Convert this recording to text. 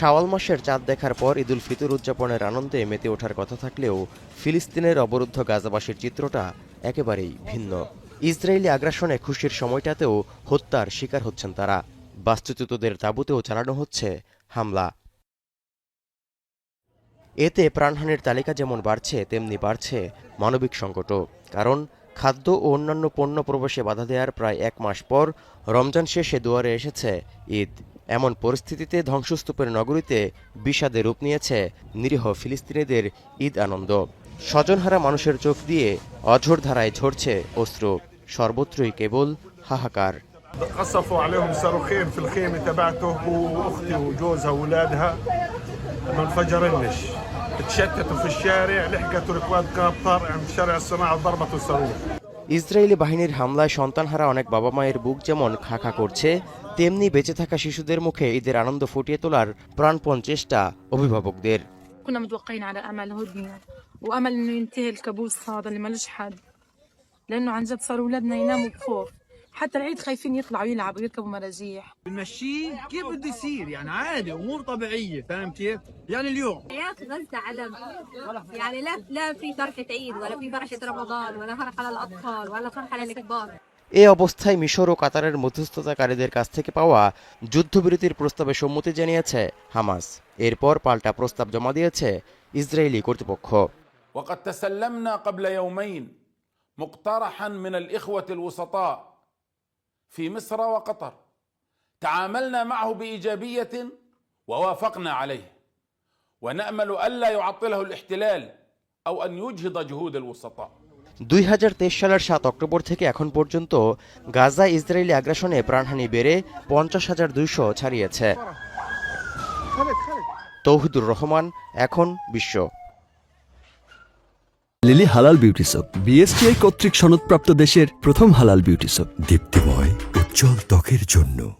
শাওয়াল মাসের চাঁদ দেখার পর ঈদুল ফিতর উদযাপনের আনন্দে মেতে ওঠার কথা থাকলেও ফিলিস্তিনের অবরুদ্ধ গাজাবাসীর চিত্রটা একেবারেই ভিন্ন। ইসরায়েলি আগ্রাসনে খুশির সময়টাতেও হত্যার শিকার হচ্ছেন তারা। বাস্তুচ্যুতদের তাঁবুতেও চালানো হচ্ছে হামলা। এতে প্রাণহানির তালিকা যেমন বাড়ছে, তেমনি বাড়ছে মানবিক সংকটও। কারণ খাদ্য ও অন্যান্য পণ্য প্রবেশে বাধা দেওয়ার প্রায় এক মাস পর রমজান শেষে দুয়ারে এসেছে ঈদ। এমন পরিস্থিতিতে ধ্বংসস্তূপের নগরীতে বিষাদে রূপ নিয়েছে নিরীহ ফিলিস্তিনিদের ঈদ আনন্দ স্বজনহারা মানুষের চোখ দিয়ে অঝোর ধারায় ঝরছে অশ্রু সর্বত্রই কেবল হাহাকার قصفوا عليهم صاروخين في الخيمة تبعته هو وأختي وجوزها وأولادها ما انفجرنش تشتتوا في الشارع لحقتوا الكواد قطر عند شارع الصناعة ضربته صاروخ ইসরায়েলি বাহিনীর হামলায় সন্তানহারা অনেক বাবা মায়ের বুক যেমন খাখা করছে তেমনি বেঁচে থাকা শিশুদের মুখে ঈদের আনন্দ ফুটিয়ে তোলার প্রাণপণ চেষ্টা অভিভাবকদের كنا متوقعين على امل هدنه وامل انه ينتهي الكابوس هذا اللي ملوش حد لانه عن جد صاروا اولادنا يناموا بخوف حتى العيد خايفين يطلعوا يلعبوا يركبوا مراجيح بنمشيه كيف بده يصير يعني عادي امور طبيعيه فاهم كيف؟ يعني اليوم حياة غزة عدم يعني لا لا في فرحة عيد ولا في فرحة رمضان ولا فرحة للأطفال ولا فرحة للكبار এ অবস্থায় মিশর ও কাতারের মধ্যস্থতাকারীদের কাছ থেকে পাওয়া যুদ্ধবিরতির প্রস্তাবে সম্মতি জানিয়েছে হামাস এরপর পাল্টা প্রস্তাব জমা দিয়েছে ইসরায়েলি কর্তৃপক্ষ وقد تسلمنا قبل يومين مقترحا من الاخوه الوسطاء في مصر وقطر تعاملنا معه بايجابيه ووافقنا عليه ونامل الا يعطله الاحتلال او ان يجهض جهود الوسطاء দুই সালের সাত অক্টোবর থেকে এখন পর্যন্ত গাজা ইসরায়েলি আগ্রাসনে প্রাণহানি বেড়ে পঞ্চাশ হাজার দুইশো ছাড়িয়েছে তৌহিদুর রহমান এখন বিশ্ব লিলি হালাল বিউটি সোপ বিএসটিআই কর্তৃক সনদপ্রাপ্ত দেশের প্রথম হালাল বিউটি সোপ দীপ্তিময়, উজ্জ্বল ত্বকের জন্য।